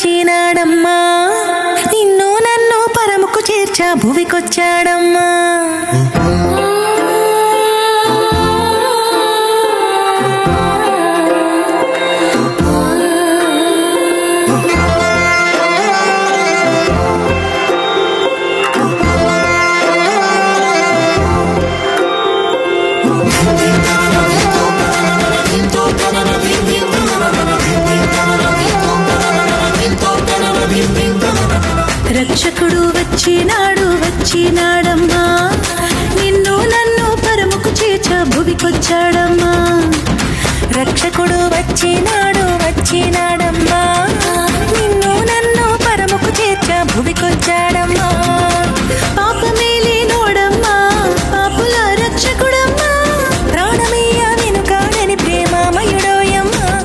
వచ్చినాడమ్మా నిన్ను నన్ను పరముకు చేర్చా భువికొచ్చాడమ్మా రక్షకుడు వచ్చినాడు వచ్చినాడమ్మా. నిన్ను నన్ను పరముకు చేచ భువికొచ్చాడమ్మా. రక్షకుడు వచ్చినాడు వచ్చినాడమ్మా. నిన్ను నన్ను పరముకు చేచ భువికొచ్చాడమ్మా. పాపమేలి నోడమ్మా పాపుల రక్షకుడమ్మా. నేను ప్రేమామయుడోయమ్మా.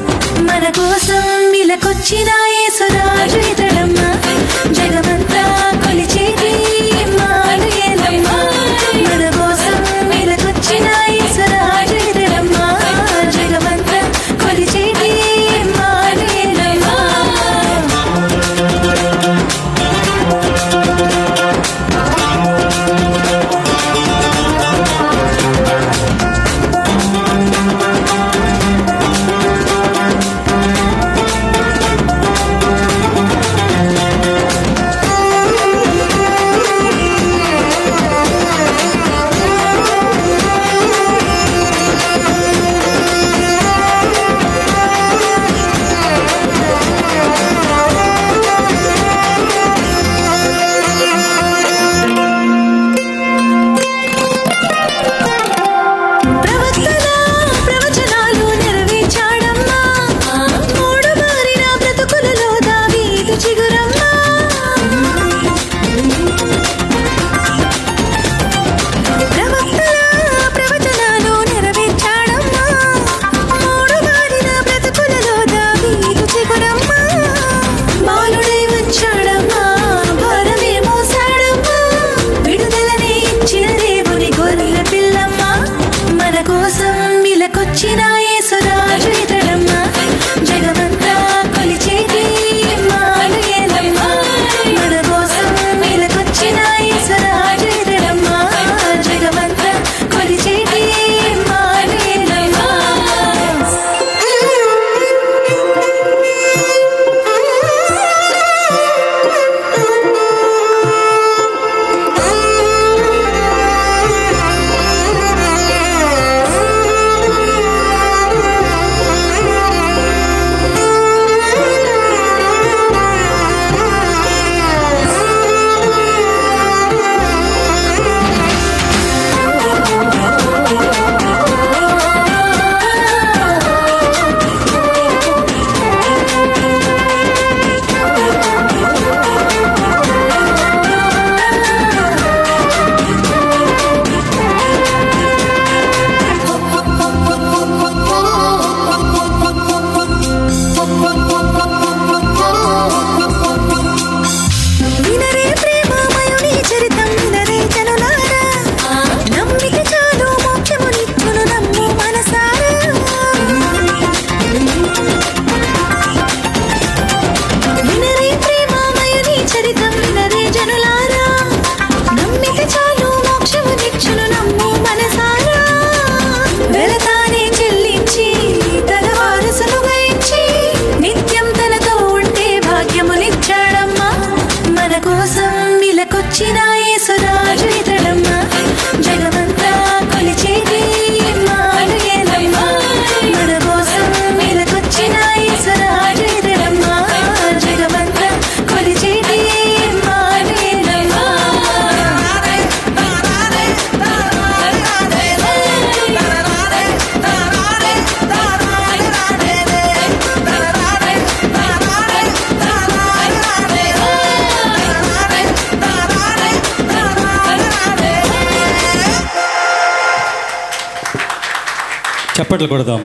చప్పట్లు కొడదాం.